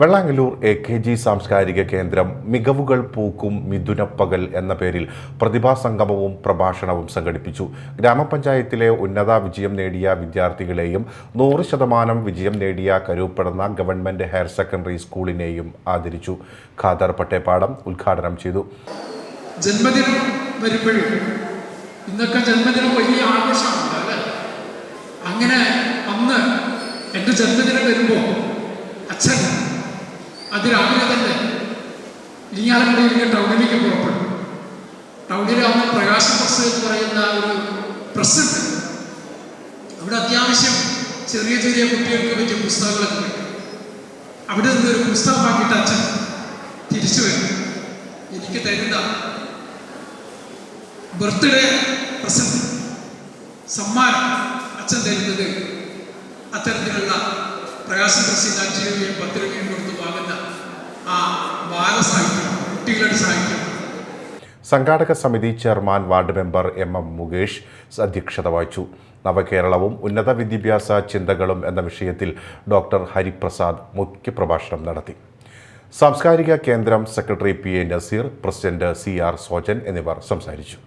Vellangallur A K G സാംസ്കാരിക കേന്ദ്രം മികവുകൾ പൂക്കും മിഥുനപ്പകൽ എന്ന പേരിൽ പ്രതിഭാസംഗമവും പ്രഭാഷണവും സംഘടിപ്പിച്ചു. ഗ്രാമപഞ്ചായത്തിലെ ഉന്നത വിജയം നേടിയ വിദ്യാർത്ഥികളെയും നൂറ് ശതമാനം വിജയം നേടിയ കരൂപ്പെടുന്ന ഗവൺമെന്റ് ഹയർ സെക്കൻഡറി സ്കൂളിനെയും ആദരിച്ചു. ഖാദർ പട്ടേപ്പാടം ഉദ്ഘാടനം ചെയ്തു. ജന്മദിനം ജന്മദിനം വലിയ അങ്ങനെ അന്ന് എന്റെ ജന്മദിനം വരുമ്പോൾ അച്ഛൻ അതിരാവിലെ തന്നെ. ഇരിങ്ങാലക്കുടയിലേക്ക് ടൗണിലേക്ക് പുറപ്പെട്ടു ടൗണിൽ അന്ന് പ്രകാശ പ്രസ് എന്ന് പറയുന്ന ഒരു പ്രസ് അവിടെ അത്യാവശ്യം ചെറിയ ചെറിയ കുട്ടികൾക്ക് പറ്റിയ പുസ്തകങ്ങളൊക്കെ കിട്ടും അവിടെ നിന്ന് ഒരു പുസ്തകമാക്കിയിട്ട് അച്ഛൻ തിരിച്ചു വരും. എനിക്ക് തരുന്ന ബർത്ത്ഡേ പ്രസന്റ് സമ്മാനം അച്ഛൻ തരുന്നത് അത്തരത്തിലുള്ള പ്രകാശം പ്രസിദ്ധ അഞ്ച് സംഘാടക സമിതി chairman ward member M M Mukesh അധ്യക്ഷത വഹിച്ചു. നവകേരളവും ഉന്നത വിദ്യാഭ്യാസ ചിന്തകളും എന്ന വിഷയത്തിൽ ഡോക്ടർ ഹരിപ്രസാദ് മുഖ്യപ്രഭാഷണം നടത്തി. സാംസ്കാരിക കേന്ദ്രം secretary P A Nazeer president C R Sojan എന്നിവർ സംസാരിച്ചു.